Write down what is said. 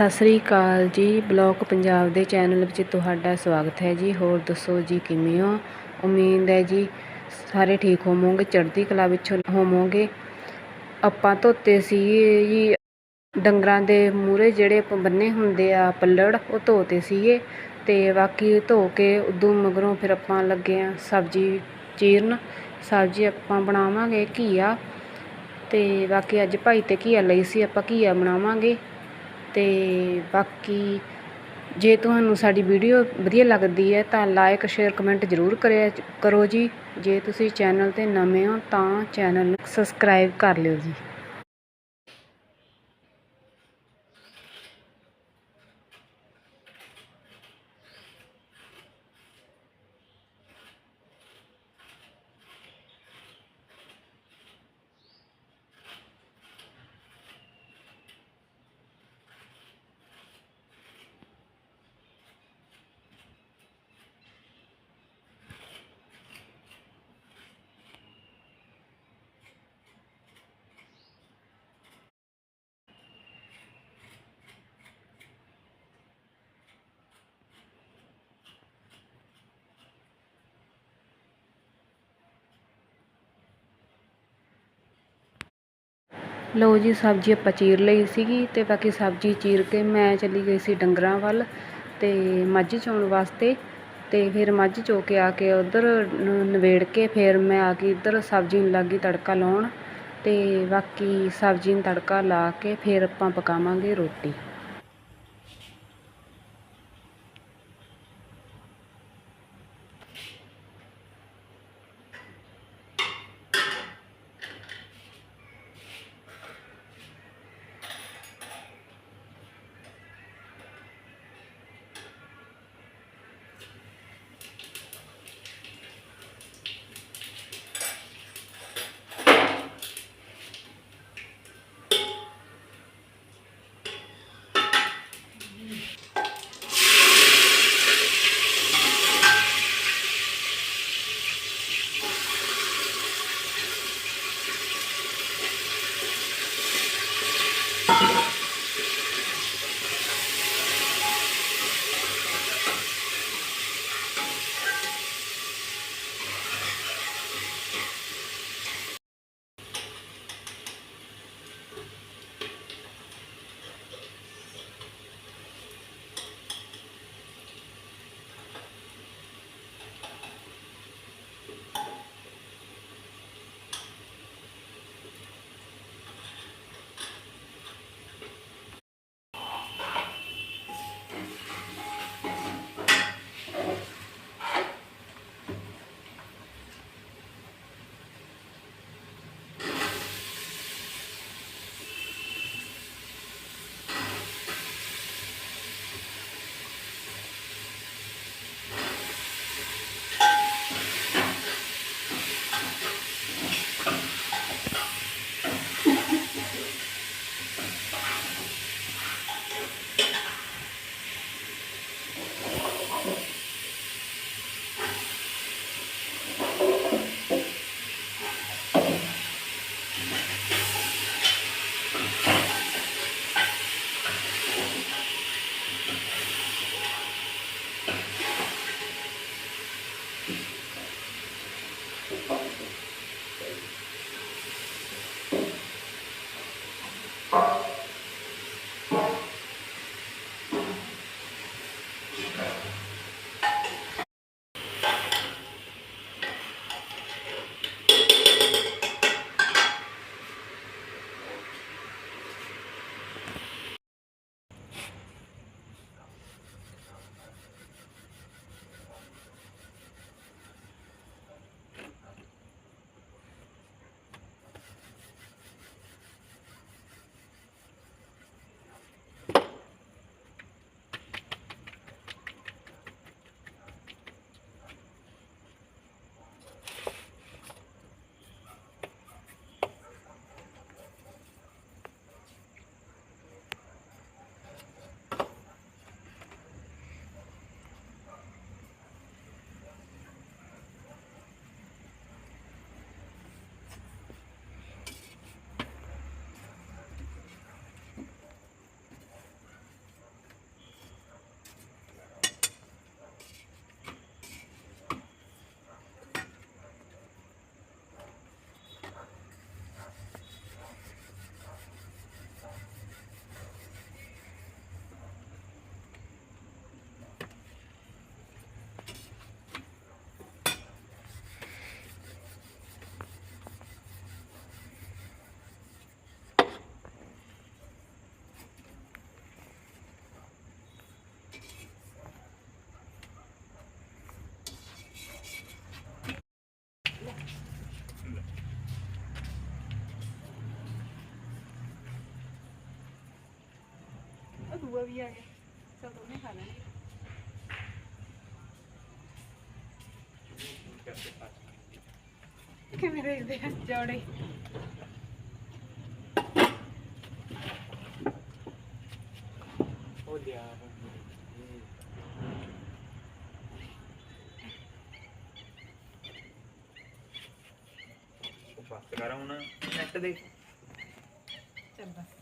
ਸਤਿ ਸ੍ਰੀ ਅਕਾਲ ਜੀ, ਬਲੌਗ ਪੰਜਾਬ ਦੇ ਚੈਨਲ ਵਿੱਚ ਤੁਹਾਡਾ ਸਵਾਗਤ ਹੈ ਜੀ। ਹੋਰ ਦੱਸੋ ਜੀ, ਕਿਵੇਂ ਹੋ? ਉਮੀਦ ਹੈ ਜੀ ਸਾਰੇ ਠੀਕ ਹੋਵੋਗੇ, ਚੜ੍ਹਦੀ ਕਲਾ ਵਿੱਚ ਹੋਵੋਗੇ। ਆਪਾਂ ਧੋਤੇ ਸੀ ਜੀ, ਡੰਗਰਾਂ ਦੇ ਮੂਹਰੇ ਜਿਹੜੇ ਆਪਾਂ ਬੰਨੇ ਹੁੰਦੇ ਆ ਪੱਲੜ, ਉਹ ਧੋਤੇ ਸੀਗੇ ਤੇ ਬਾਕੀ ਧੋ ਕੇ ਉਦੋਂ ਮਗਰੋਂ ਫਿਰ ਆਪਾਂ ਲੱਗੇ ਆ ਸਬਜ਼ੀ ਚੀਰਨ। ਸਬਜ਼ੀ ਆਪਾਂ ਬਣਾਵਾਂਗੇ ਘੀਆ ਤੇ ਬਾਕੀ ਅੱਜ ਭਾਈ ਤੇ ਘੀਆ ਲਈ ਸੀ, ਆਪਾਂ ਘੀਆ ਬਣਾਵਾਂਗੇ। ਅਤੇ ਬਾਕੀ ਜੇ ਤੁਹਾਨੂੰ ਸਾਡੀ ਵੀਡੀਓ ਵਧੀਆ ਲੱਗਦੀ ਹੈ ਤਾਂ ਲਾਈਕ ਸ਼ੇਅਰ, ਕਮੈਂਟ ਜ਼ਰੂਰ ਕਰਿਆ ਕਰੋ ਜੀ। ਜੇ ਤੁਸੀਂ ਚੈਨਲ ਤੇ ਨਵੇਂ ਹੋ ਤਾਂ ਚੈਨਲ ਨੂੰ ਸਬਸਕ੍ਰਾਈਬ ਕਰ ਲਿਓ ਜੀ। ਲਓ ਜੀ, ਸਬਜ਼ੀ ਆਪਾਂ ਚੀਰ ਲਈ ਸੀਗੀ ਤੇ ਬਾਕੀ ਸਬਜ਼ੀ ਚੀਰ ਕੇ ਮੈਂ ਚਲੀ ਗਈ ਸੀ ਡੰਗਰਾਂ ਵੱਲ ਤੇ ਮੱਝ ਚੋਣ ਵਾਸਤੇ ਤੇ ਫਿਰ ਮੱਝ ਚੋ ਕੇ ਆ ਕੇ ਉਧਰ ਨਵੇੜ ਕੇ ਫਿਰ ਮੈਂ ਆ ਕੇ ਇੱਧਰ ਸਬਜ਼ੀ ਨੂੰ ਲੱਗੀ ਤੜਕਾ ਲਾਉਣ ਤੇ ਬਾਕੀ ਸਬਜ਼ੀ ਨੂੰ ਤੜਕਾ ਲਾ ਕੇ ਫਿਰ ਆਪਾਂ ਪਕਾਵਾਂਗੇ ਰੋਟੀ। Bye. ਦੂਆ ਵੀ ਆ ਗਿਆ। ਚਲ ਦੋਨੇ ਖਾ ਲੈਣਗੇ ਕਿਵੇਂ ਦੇਖਦੇ ਆ ਜੋੜੇ? ਹੋ ਲਿਆ ਬਸ ਕਰ ਹੁਣ। ਨੈਟ ਦੇ। ਚੱਲ ਬਸ।